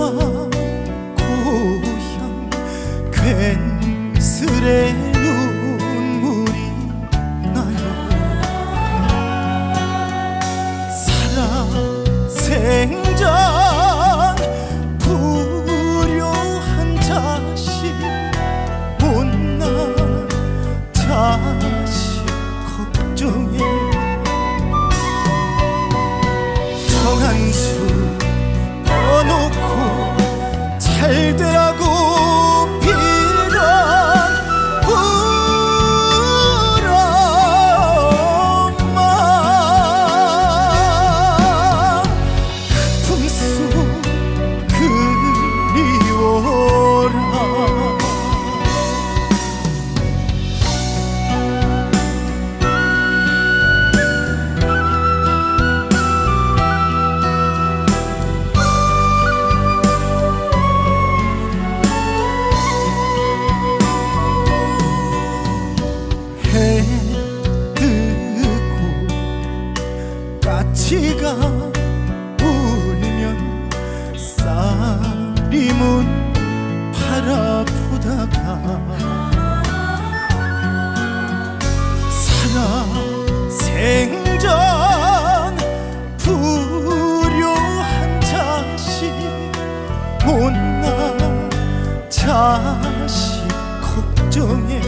고향 괜스레 눈물이 나요 사랑 생전 불효한 자식 못난 자식 걱정에 정한 수 까치가 울면 쌀이 문 바라보다가 살아 생전 불효한 자식 못나 자식 걱정해